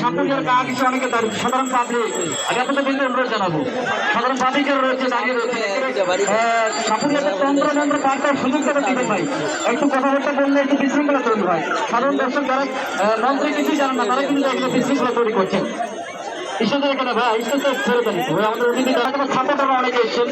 সামনের গা কিছু অনেকে সাধারণ পাবলিক আগে আপনাদের অনুরোধ জানাব। সাধারণ পাবলিকের রয়েছে দাঁড়িয়ে রয়েছে সাফল্যের তন্ত্র মন্ত্র করার সুযোগ করে দিবেন ভাই একটু কথাবার্তা বললে একটু বিশৃঙ্খলা তৈরি হয়। সাধারণ দর্শক যারা মন্ত্রে কিছুই জানেন না তারা কিন্তু একটা বিশৃঙ্খলা তৈরি করছেন। ঈশ্বরের এখানে ভাই ঈশ্বর ছেড়ে দেন। ভাই আমাদের অতিথি যারা কোনো সাপোর্টার অনেকে এসেছেন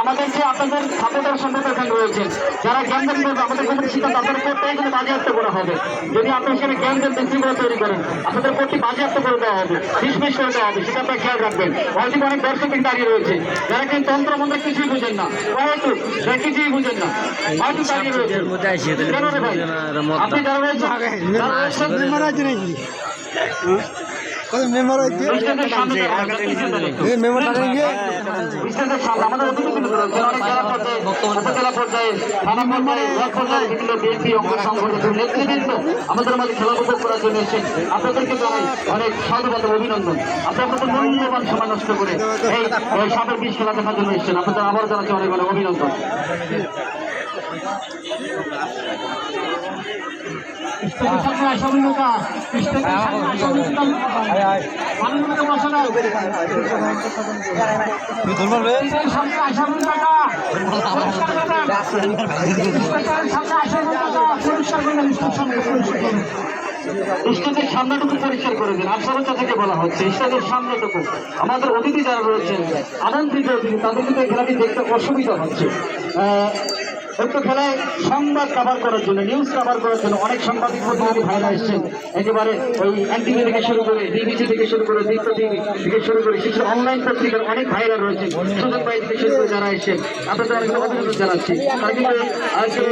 আমাদের যে আপনাদের সাপোর্টার সম্পর্কে এখানে রয়েছেন যারা জ্ঞান দেন করবে আমাদের কোনো সিদ্ধান্ত আপনাদের কোর্টটাই কিন্তু বাজেয়াপ্ত করা হবে। যদি আপনি সেখানে জ্ঞান দেন বিশৃঙ্খলা তৈরি করেন আপনাদের কোর্টটি বাজেয়াপ্ত করে দেওয়া হবে ডিসমিস করে দেওয়া হবে সেটা আপনার খেয়াল রাখবেন। হয়তো অনেক দর্শক কিন্তু দাঁড়িয়ে রয়েছে যারা কিন্তু তন্ত্র মন্ত্র কিছুই বুঝেন না। হয়তো যারা কিছুই বুঝেন না হয়তো দাঁড়িয়ে রয়েছে। আপনি যারা রয়েছেন কত মেম্বার। এই মেম্বার টাকা গিয়ে। আমাদের মাঝে খেলা উপভোগ করার জন্য এসেছেন। আপনাদেরকে জানাই অনেক স্বাগত অভিনন্দন। আপনি আপনাদের মূল্যবান সময় নষ্ট করে এই এই সাপের বিষ খেলা দেখার জন্য এসেছেন। আপনাদের আবার জানাচ্ছি অনেক অনেক অভিনন্দন। স্টেজের সামনেটুকু পরিষ্কার করে দিন। আশাবাচ্চা থেকে বলা হচ্ছে স্টেজের সামনেটুকু। আমাদের অতিথি যারা রয়েছেন আনন্দিত অতিথি তাদের কিন্তু খেলাটি দেখতে অসুবিধা হচ্ছে আহ, খেলায় সংবাদ কাভার করার জন্য নিউজ কাভার করার জন্য অনেক সাংবাদিক প্রতিনিধি ভাইরা এসছেন। একেবারে ওই এনটিভি থেকে শুরু করে বিবিসি থেকে শুরু করে দীপ্ত টিভি থেকে শুরু করে শিশু অনলাইন পত্রিকার অনেক ভাইরা রয়েছে সুযোগ ভাই থেকে শুরু করে যারা এসছেন আপনাদের অনেক অভিনন্দন জানাচ্ছি। তারা কিন্তু আজকে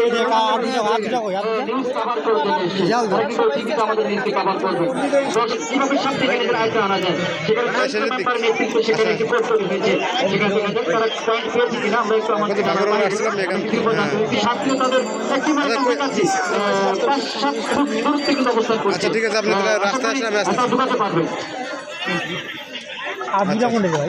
নিউজ কাভার করার জন্য এসছেন। তারা কিন্তু টিভিতে আমাদের নিউজকে কাভার করবে কীভাবে সব থেকে নিজের আয়তে আনা যায়? সেখানে ব্যাপার নেতৃত্ব সেখানে একটি সেখান তারা পয়েন্ট পেয়েছে কিনা? আমরা একটু আমাদের করছে। আচ্ছা, ঠিক আছে, আপনি রাস্তায় আসলে আমি আসতে পারবেন আর দুটা ভাই?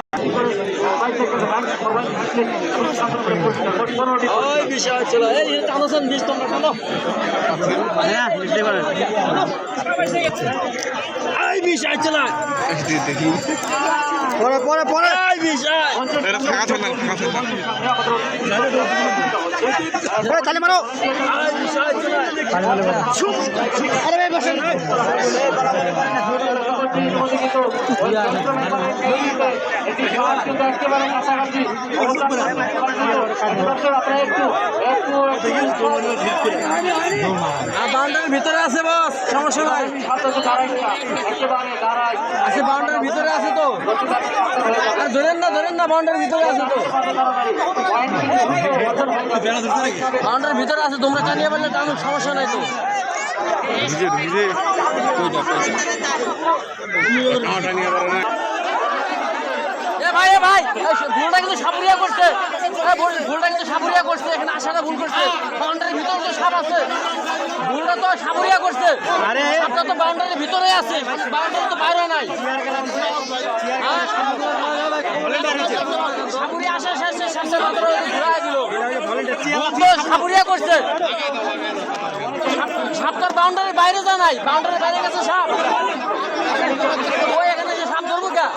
ওই বিষয় ছিল। এই টানোছেন বিষ তোমরা টানো হ্যাঁ বুঝতে পারেন এই বিষয় ছিল। দেখি পরে পরে পরে। এই বিষয় এটা ফাঁকা থাক না ফাঁকা থাক না পরে তালি বাউন্ডারির ভিতরে আছে, বস। সমস্যা নাই। আছে, বাউন্ডারির ভিতরে আছে তো। আর ধরেন না ধরেন না, বাউন্ডারির ভিতরে আছে তো। বাউন্ডারির ভিতরে আছে, তোমরা টানিয়ে পারলে টানুক সমস্যা নাই তো। ভাই ভাই ভুলটা কিন্তু সাপুরিয়া করছে। ভুলটা কিন্তু সাপুরিয়া করছে। এখানে আসাটা ভুল করছে। বাউন্ডারির ভিতরে তো সাপ আছে। ভুলটা তো সাপুরিয়া করছে। আরে। সাপটা তো বাউন্ডারির ভিতরে আছে। বাউন্ডারি তো বাইরে নাই? সাপুরিয়া আসা শেষে শেষে মাত্র দিল। সাপুরিয়া করছে। সাপ তো বাউন্ডারির বাইরে যা নাই। বাউন্ডারির বাইরে গেছে সাপ। ওই এখানে যে সাপ ধরবো কা?